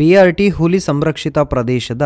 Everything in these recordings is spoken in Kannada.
ಬಿಆರ್ಟಿ ಹುಲಿ ಸಂರಕ್ಷಿತ ಪ್ರದೇಶದ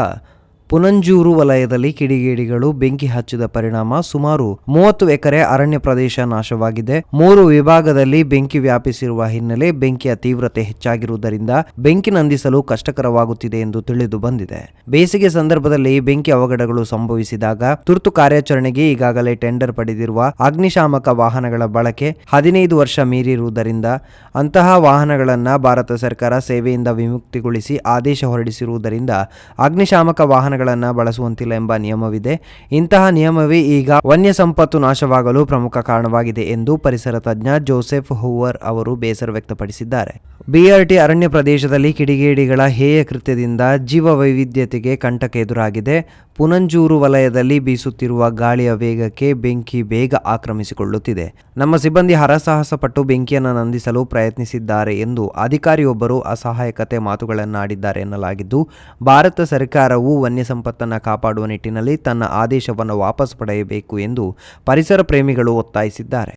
ಪುನಂಜೂರು ವಲಯದಲ್ಲಿ ಕಿಡಿಗೇಡಿಗಳು ಬೆಂಕಿ ಹಚ್ಚಿದ ಪರಿಣಾಮ ಸುಮಾರು ಮೂವತ್ತು ಎಕರೆ ಅರಣ್ಯ ಪ್ರದೇಶ ನಾಶವಾಗಿದೆ. ಮೂರು ವಿಭಾಗದಲ್ಲಿ ಬೆಂಕಿ ವ್ಯಾಪಿಸಿರುವ ಹಿನ್ನೆಲೆ ಬೆಂಕಿಯ ತೀವ್ರತೆ ಹೆಚ್ಚಾಗಿರುವುದರಿಂದ ಬೆಂಕಿ ನಂದಿಸಲು ಕಷ್ಟಕರವಾಗುತ್ತಿದೆ ಎಂದು ತಿಳಿದು ಬಂದಿದೆ. ಬೇಸಿಗೆ ಸಂದರ್ಭದಲ್ಲಿ ಬೆಂಕಿ ಅವಘಡಗಳು ಸಂಭವಿಸಿದಾಗ ತುರ್ತು ಕಾರ್ಯಾಚರಣೆಗೆ ಈಗಾಗಲೇ ಟೆಂಡರ್ ಪಡೆದಿರುವ ಅಗ್ನಿಶಾಮಕ ವಾಹನಗಳ ಬಳಕೆ ಹದಿನೈದು ವರ್ಷ ಮೀರಿರುವುದರಿಂದ ಅಂತಹ ವಾಹನಗಳನ್ನು ಭಾರತ ಸರ್ಕಾರ ಸೇವೆಯಿಂದ ವಿಮುಕ್ತಿಗೊಳಿಸಿ ಆದೇಶ ಹೊರಡಿಸಿರುವುದರಿಂದ ಅಗ್ನಿಶಾಮಕ ವಾಹನಗಳನ್ನು ಬಳಸುವಂತಿಲ್ಲ ಎಂಬ ನಿಯಮವಿದೆ. ಇಂತಹ ನಿಯಮವೇ ಈಗ ವನ್ಯ ಸಂಪತ್ತು ನಾಶವಾಗಲು ಪ್ರಮುಖ ಕಾರಣವಾಗಿದೆ ಎಂದು ಪರಿಸರ ತಜ್ಞ ಜೋಸೆಫ್ ಹೂವರ್ ಅವರು ಬೇಸರ ವ್ಯಕ್ತಪಡಿಸಿದ್ದಾರೆ. ಬಿಆರ್ಟಿ ಅರಣ್ಯ ಪ್ರದೇಶದಲ್ಲಿ ಕಿಡಿಗೇಡಿಗಳ ಹೇಯ ಕೃತ್ಯದಿಂದ ಜೀವ ವೈವಿಧ್ಯತೆಗೆ ಕಂಟಕ ಎದುರಾಗಿದೆ. ಪುನಂಜೂರು ವಲಯದಲ್ಲಿ ಬೀಸುತ್ತಿರುವ ಗಾಳಿಯ ವೇಗಕ್ಕೆ ಬೆಂಕಿ ಬೇಗ ಆಕ್ರಮಿಸಿಕೊಳ್ಳುತ್ತಿದೆ. ನಮ್ಮ ಸಿಬ್ಬಂದಿ ಹರಸಾಹಸ ಪಟ್ಟು ಬೆಂಕಿಯನ್ನು ನಂದಿಸಲು ಪ್ರಯತ್ನಿಸಿದ್ದಾರೆ ಎಂದು ಅಧಿಕಾರಿಯೊಬ್ಬರು ಅಸಹಾಯಕತೆ ಮಾತುಗಳನ್ನಾಡಿದ್ದಾರೆ ಎನ್ನಲಾಗಿದ್ದು, ಭಾರತ ಸರ್ಕಾರವು ವನ್ಯ ಸಂಪತ್ತನ್ನು ಕಾಪಾಡುವ ನಿಟ್ಟಿನಲ್ಲಿ ತನ್ನ ಆದೇಶವನ್ನು ವಾಪಸ್ ಪಡೆಯಬೇಕು ಎಂದು ಪರಿಸರ ಪ್ರೇಮಿಗಳು ಒತ್ತಾಯಿಸಿದ್ದಾರೆ.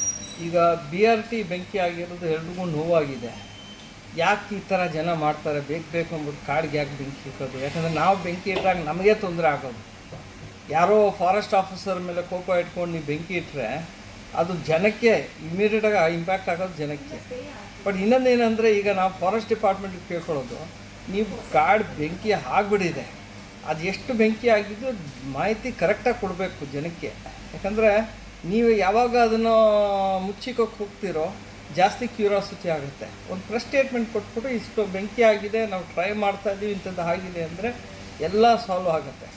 ಈಗ ಬಿ ಆರ್ ಟಿ ಬೆಂಕಿ ಆಗಿರೋದು ಎಲ್ರಿಗೂ ನೋವಾಗಿದೆ. ಯಾಕೆ ಈ ಥರ ಜನ ಮಾಡ್ತಾರೆ? ಬೇಕು ಬೇಕು ಅಂದ್ಬಿಟ್ಟು ಕಾಡಿಗೆ ಯಾಕೆ ಬೆಂಕಿ ಇಟ್ಟೋದು ಯಾಕಂದರೆ ನಾವು ಬೆಂಕಿ ಇಟ್ಟಾಗ ನಮಗೆ ತೊಂದರೆ ಆಗೋದು. ಯಾರೋ ಫಾರೆಸ್ಟ್ ಆಫೀಸರ್ ಮೇಲೆ ಕೋಪ ಇಟ್ಕೊಂಡು ನೀವು ಬೆಂಕಿ ಇಟ್ಟರೆ ಅದು ಜನಕ್ಕೆ ಇಮಿಡಿಯೇಟಾಗಿ ಇಂಪ್ಯಾಕ್ಟ್ ಆಗೋದು ಜನಕ್ಕೆ. ಬಟ್ ಇನ್ನೊಂದು ಏನಂದರೆ ಈಗ ನಾವು ಫಾರೆಸ್ಟ್ ಡಿಪಾರ್ಟ್ಮೆಂಟಿಗೆ ಕೇಳ್ಕೊಳ್ಳೋದು. ನೀವು ಕಾಡು ಬೆಂಕಿ ಆಗಿಬಿಟ್ಟಿದೆ ಅದು ಎಷ್ಟು ಬೆಂಕಿ ಆಗಿದ್ದು ಮಾಹಿತಿ ಕರೆಕ್ಟಾಗಿ ಕೊಡಬೇಕು ಜನಕ್ಕೆ. ಯಾಕಂದರೆ ನೀವು ಯಾವಾಗ ಅದನ್ನು ಮುಚ್ಚಿಕೋಕ್ಕೆ ಹೋಗ್ತೀರೋ, ಜಾಸ್ತಿ ಕ್ಯೂರಾಸಿಟಿ ಆಗುತ್ತೆ. ಒಂದು ಪ್ರೆಸ್ ಸ್ಟೇಟ್ಮೆಂಟ್ ಕೊಟ್ಬಿಟ್ಟು ಇಷ್ಟು ಬೆಂಕಿ ಆಗಿದೆ, ನಾವು ಟ್ರೈ ಮಾಡ್ತಾ ಇದ್ದೀವಿ, ಇಂಥದ್ದು ಆಗಿದೆ ಅಂದರೆ ಎಲ್ಲ ಸಾಲ್ವ್ ಆಗುತ್ತೆ.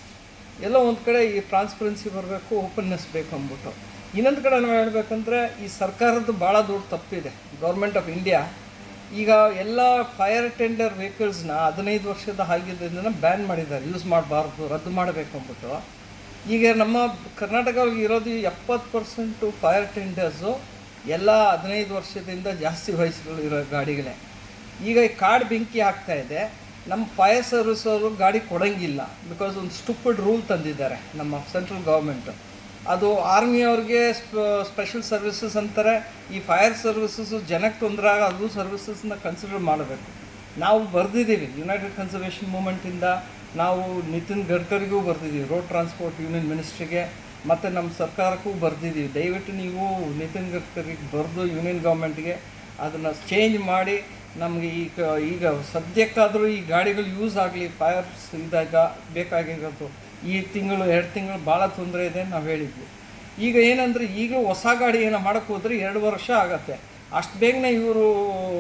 ಎಲ್ಲ ಒಂದು ಕಡೆ ಈ ಟ್ರಾನ್ಸ್ಪರೆನ್ಸಿ ಬರಬೇಕು ಓಪನ್ನೆಸ್ ಬೇಕು ಅಂದ್ಬಿಟ್ಟು. ಇನ್ನೊಂದು ಕಡೆ ನಾವು ಹೇಳಬೇಕಂದ್ರೆ ಈ ಸರ್ಕಾರದ್ದು ಭಾಳ ದೊಡ್ಡ ತಪ್ಪಿದೆ. ಗೌರ್ಮೆಂಟ್ ಆಫ್ ಇಂಡಿಯಾ ಈಗ ಎಲ್ಲ ಫೈರ್ ಟೆಂಡರ್ ವೆಹಿಕಲ್ಸ್ನ ಹದಿನೈದು ವರ್ಷದ ಆಗಿದ್ದರಿಂದ ಬ್ಯಾನ್ ಮಾಡಿದ್ದಾರೆ. ಯೂಸ್ ಮಾಡಬಾರ್ದು, ರದ್ದು ಮಾಡಬೇಕು ಅಂದ್ಬಿಟ್ಟು. ಈಗ ನಮ್ಮ ಕರ್ನಾಟಕ ಇರೋದು ಎಪ್ಪತ್ತು ಪರ್ಸೆಂಟು ಫೈರ್ ಟೆಂಡರ್ಸು ಎಲ್ಲ ಹದಿನೈದು ವರ್ಷದಿಂದ ಜಾಸ್ತಿ ವಯಸ್ಸುಗಳು ಇರೋ ಗಾಡಿಗಳೇ. ಈಗ ಈ ಕಾಡು ಬೆಂಕಿ ಆಗ್ತಾ ಇದೆ. ನಮ್ಮ ಫೈರ್ ಸರ್ವಿಸ್ ಅವರು ಗಾಡಿ ಕೊಡೋಂಗಿಲ್ಲ. ಬಿಕಾಸ್ ಒಂದು ಸ್ಟುಪಿಡ್ ರೂಲ್ ತಂದಿದ್ದಾರೆ ನಮ್ಮ ಸೆಂಟ್ರಲ್ ಗೌರ್ಮೆಂಟು ಅದು ಆರ್ಮಿಯವ್ರಿಗೆ ಸ್ಪೆಷಲ್ ಸರ್ವಿಸಸ್ ಅಂತಾರೆ. ಈ ಫೈರ್ ಸರ್ವಿಸಸ್ಸು ಜನಕ್ಕೆ ತೊಂದರೆ ಆಗ ಅದು ಸರ್ವಿಸಸ್ನ ಕನ್ಸಿಡರ್ ಮಾಡಬೇಕು. ನಾವು ಬರೆದಿದ್ದೀವಿ ಯುನೈಟೆಡ್ ಕನ್ಸರ್ವೇಷನ್ ಮೂಮೆಂಟಿಂದ ನಾವು ನಿತಿನ್ ಗಡ್ಕರಿಗೂ ಬರೆದಿದ್ದೀವಿ ರೋಡ್ ಟ್ರಾನ್ಸ್ಪೋರ್ಟ್ ಯೂನಿಯನ್ ಮಿನಿಸ್ಟ್ರಿಗೆ ಮತ್ತು ನಮ್ಮ ಸರ್ಕಾರಕ್ಕೂ ಬರೆದಿದ್ದೀವಿ. ದಯವಿಟ್ಟು ನೀವು ನಿತಿನ್ ಗಡ್ಕರಿಗೆ ಬರೆದು ಯೂನಿಯನ್ ಗೌರ್ಮೆಂಟ್ಗೆ ಅದನ್ನು ಚೇಂಜ್ ಮಾಡಿ, ನಮಗೆ ಈಗ ಈಗ ಸದ್ಯಕ್ಕಾದರೂ ಈ ಗಾಡಿಗಳು ಯೂಸ್ ಆಗಲಿ ಫೈರ್ಸ್ ಇದ್ದಾಗ ಬೇಕಾಗಿರೋದು. ಈ ತಿಂಗಳು, ಎರಡು ತಿಂಗಳು ಭಾಳ ತೊಂದರೆ ಇದೆ ನಾವು ಹೇಳಿದ್ವಿ. ಈಗ ಏನಂದರೆ, ಈಗ ಹೊಸ ಗಾಡಿ ಏನೋ ಮಾಡೋಕ್ಕೆ ಹೋದರೆ ಎರಡು ವರ್ಷ ಆಗತ್ತೆ. ಅಷ್ಟು ಬೇಗನೆ ಇವರು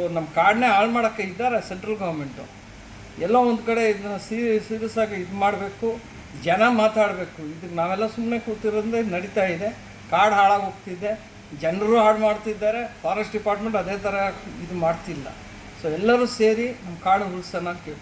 ನಮ್ಮ ಕಾಡನ್ನೇ ಹಾಳು ಮಾಡೋಕ್ಕೆ ಇದ್ದಾರೆ ಸೆಂಟ್ರಲ್ ಗೌರ್ಮೆಂಟು. ಎಲ್ಲೋ ಒಂದು ಕಡೆ ಇದನ್ನ ಸೀರಿಯಸ್ ಆಗಿ ಇದು ಮಾಡಬೇಕು, ಜನ ಮಾತಾಡಬೇಕು. ಇದಕ್ಕೆ ನಾವೆಲ್ಲ ಸುಮ್ಮನೆ ಕೂತಿರೋದ್ರೆ ನಡೀತಾ ಇದೆ. ಕಾಡು ಹಾಳಾಗಿ ಹೋಗ್ತಿದೆ. ಜನರು ಹಾಳು ಮಾಡ್ತಿದ್ದಾರೆ. ಫಾರೆಸ್ಟ್ ಡಿಪಾರ್ಟ್ಮೆಂಟ್ ಅದೇ ಥರ ಇದು ಮಾಡ್ತಿಲ್ಲ. ಸೊ ಎಲ್ಲರೂ ಸೇರಿ ನಮ್ಮ ಕಾಡು ಉಳಿಸೋಣ ಕೇಳ್ಕೊತೀವಿ